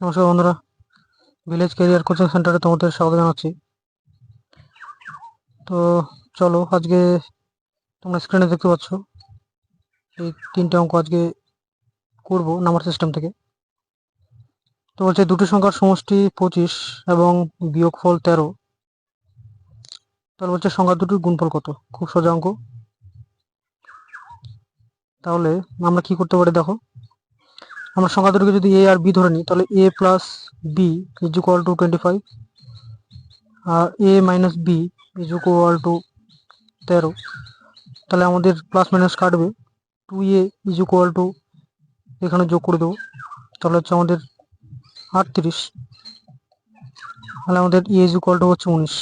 নমস্কার বন্ধুরা। Village career coaching সেন্টারে তোমাদের স্বাগত জানাচ্ছি। তো চলো আজকে তোমরা স্ক্রিনে দেখতে পাচ্ছ, এই তিনটে অঙ্ক আজকে করব নাম্বার সিস্টেম থেকে। তো বলছে দুটি সংখ্যার সমষ্টি পঁচিশ এবং বিয়োগফল তেরো। তাহলে বলছে সংখ্যা দুটির গুণফল কত? খুব সোজা অঙ্ক। তাহলে আমরা কি করতে পারি দেখো। আমরা সংখ্যা দুটোকে যদি এ আর বি ধরে নিই, তাহলে A plus B is equal to twenty five R A minus B is equal to তেরো। তাহলে আমাদের প্লাস মাইনাস কাটবে। Two A is equal to এখানে যোগ করে দেবো। তাহলে হচ্ছে আমাদের আটত্রিশ। তাহলে আমাদের এ ইজ ইকুয়াল টু হচ্ছে উনিশ।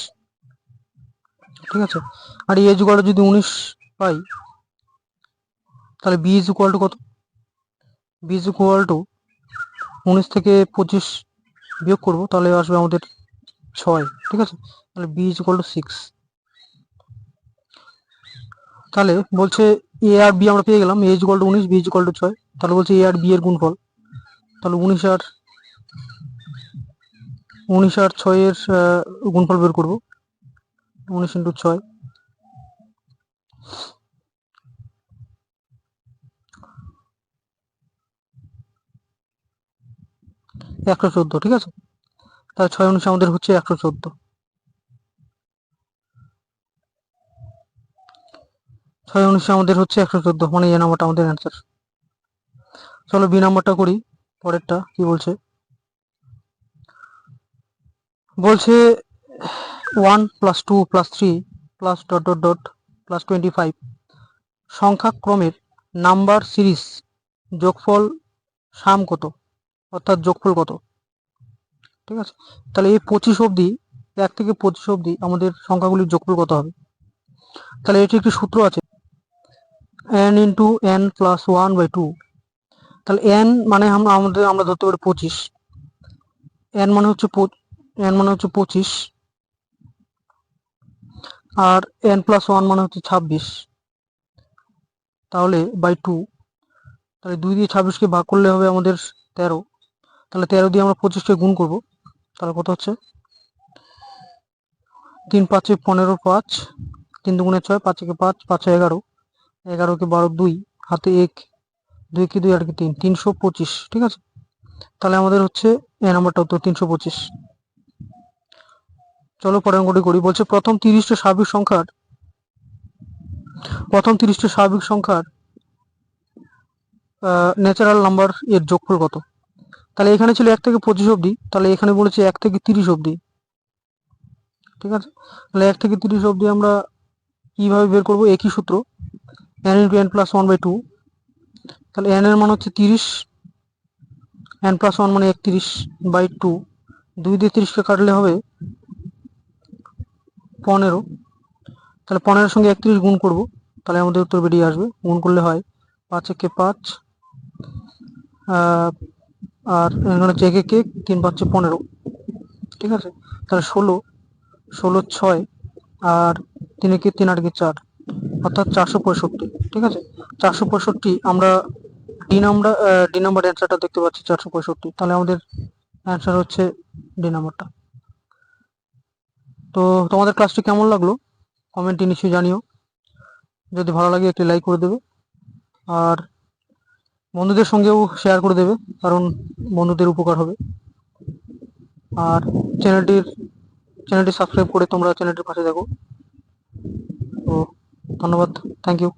ঠিক আছে? আর এ ইজ ইকুয়াল টু যদি উনিশ পাই, তাহলে বি ইজ ইকুয়াল টু কত? বি ইজ ইকুয়াল টু, উনিশ থেকে পঁচিশ বিয়োগ করব, তাহলে আসবে আমাদের ছয়, ঠিক আছে? তাহলে B is equal to six তাহলে বলছে এ আর বি আমরা পেয়ে গেলাম এ ইজ ইকুয়াল টু উনিশ বি ইজ ইকুয়াল টু ছয়, তাহলে বলছে এ আর বি এর গুণফল। তাহলে উনিশ আর উনিশ আর ছয়ের গুণফল বের করব, উনিশ ইন্টু ছয়। একশো চোদ্দ, ঠিক আছে? তাহলে ছয় উনিশ আমাদের হচ্ছে একশো চোদ্দ। ছয় উনিশে আমাদের হচ্ছে একশো চোদ্দ মানে এ নাম্বারটা আমাদের অ্যান্সার চলো বি নাম্বারটা করি, পরেরটা, কি বলছে? বলছে one plus two plus three plus dot dot dot plus twenty five সংখ্যাক্রমের number series যোগফল সাম কত? অর্থাৎ যোগফল কত? ঠিক আছে? তাহলে এই পঁচিশ অবধি, এক থেকে পঁচিশ অবধি আমাদের সংখ্যাগুলির যোগফল কত হবে? তাহলে এটি একটি সূত্র আছে N into N plus one by two তাহলে এন মানে আমরা, আমাদের, আমরা ধরতে পারি পঁচিশ। এন মানে হচ্ছে এন মানে হচ্ছে পঁচিশ। আর এন প্লাস ওয়ান মানে হচ্ছে ছাব্বিশ। তাহলে বাই টু তাহলে দুই দিয়ে ছাব্বিশকে ভাগ করলে হবে আমাদের তেরো। তাহলে তেরো দিয়ে আমরা পঁচিশকে গুণ করব। তাহলে কত হচ্ছে? তিন পাঁচে পনেরো পাঁচ, তিন দুগুণে ছয় পাঁচ একে পাঁচ, পাঁচে এগারো। এগারোকে বারো দুই, হাতে এক দুই কি দুই আর কি তিন, তিনশো পঁচিশ, ঠিক আছে? তাহলে আমাদের হচ্ছে এ নাম্বারটা উত্তর, তিনশো পঁচিশ। চলো পরের অঙ্কটি করি। বলছে প্রথম তিরিশটা স্বাভাবিক সংখ্যার, প্রথম তিরিশটা স্বাভাবিক সংখ্যার ন্যাচারাল নাম্বার এর যোগফল কত? তাহলে এখানে ছিল এক থেকে পঁচিশ অবধি, তাহলে এখানে বলেছে এক থেকে তিরিশ অবধি। ঠিক আছে? তাহলে এক থেকে তিরিশ অবধি আমরা কীভাবে বের করব? একই সূত্র N into N plus one by two তাহলে এন এর মান হচ্ছে তিরিশ এন প্লাস ওয়ান মানে একত্রিশ বাই টু দুই দিয়ে তিরিশকে কাটলে হবে পনেরো। তাহলে পনেরোর সঙ্গে একত্রিশ গুণ করব, তাহলে আমাদের উত্তর বেরিয়ে আসবে। গুণ করলে হয় পাঁচ একে পাঁচ আর এখানে হচ্ছে একে কে তিন পাঁচে পনেরো। ঠিক আছে? তাহলে ষোলো ষোলো ছয় আর তিন একে তিন আটকে চার, অর্থাৎ চারশো পঁয়ষট্টি। ঠিক আছে? চারশো পঁয়ষট্টি, আমরা ডি নাম্বার ডি নাম্বার অ্যান্সারটা দেখতে পাচ্ছি চারশো পঁয়ষট্টি। তাহলে আমাদের অ্যান্সার হচ্ছে ডি নাম্বারটা তো তোমাদের ক্লাসটি কেমন লাগল? কমেন্টে নিশ্চয়ই জানিও। যদি ভালো লাগে একটি লাইক করে দেবে। আর বন্ধুদের সঙ্গেও শেয়ার করে দেবে, কারণ বন্ধুদের উপকার হবে। আর চ্যানেলটির চ্যানেলটি সাবস্ক্রাইব করে তোমরা চ্যানেলটির পাশে দেখো তো ধন্যবাদ থ্যাংক ইউ